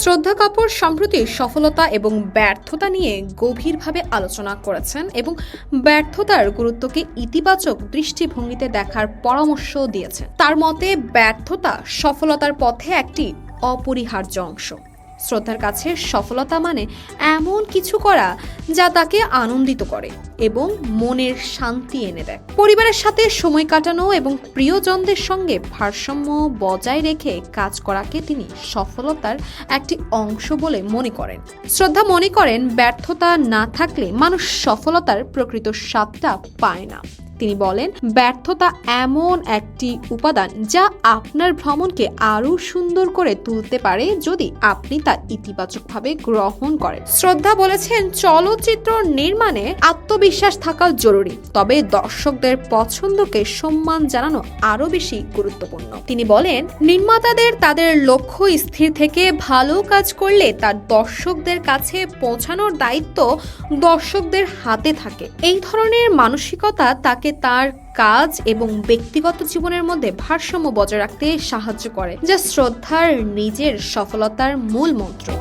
শ্রদ্ধা কাপুর সম্প্রতি সফলতা এবং ব্যর্থতা নিয়ে গভীরভাবে আলোচনা করেছেন এবং ব্যর্থতার গুরুত্বকে ইতিবাচক দৃষ্টিভঙ্গিতে দেখার পরামর্শ দিয়েছেন। তার মতে, ব্যর্থতা সফলতার পথে একটি অপরিহার্য অংশ। শ্রদ্ধার কাছে সফলতা মানে এমন কিছু করা যা তাকে আনন্দিত করে এবং মনের শান্তি এনে দেয়। পরিবারের সাথে সময় কাটানো এবং প্রিয়জনদের সঙ্গে ভারসাম্য বজায় রেখে কাজ করাকে তিনি সফলতার একটি অংশ বলে মনে করেন। শ্রদ্ধা মনে করেন ব্যর্থতা না থাকলে মানুষ সফলতার প্রকৃত স্বাদটা পায় না। তিনি বলেন, ব্যর্থতা এমন একটি উপাদান যা আপনার ভ্রমণকে আরও সুন্দর করে তুলতে পারে যদি আপনি তা ইতিবাচকভাবে গ্রহণ করেন। শ্রদ্ধা বলেছেন, চলচ্চিত্র নির্মাণে আত্মবিশ্বাস থাকা জরুরি, তবে দর্শকদের পছন্দকে সম্মান জানানো আরও বেশি গুরুত্বপূর্ণ। তিনি বলেন, নির্মাতাদের তাদের লক্ষ্য স্থির থেকে ভালো কাজ করলে তার দর্শকদের কাছে পৌঁছানোর দায়িত্ব দর্শকদের হাতে থাকে। এই ধরনের মানসিকতা তাকে তার কাজ এবং ব্যক্তিগত জীবনের মধ্যে ভারসাম্য বজায় রাখতে সাহায্য করে, যা শ্রদ্ধার নিজের সফলতার মূল মন্ত্র।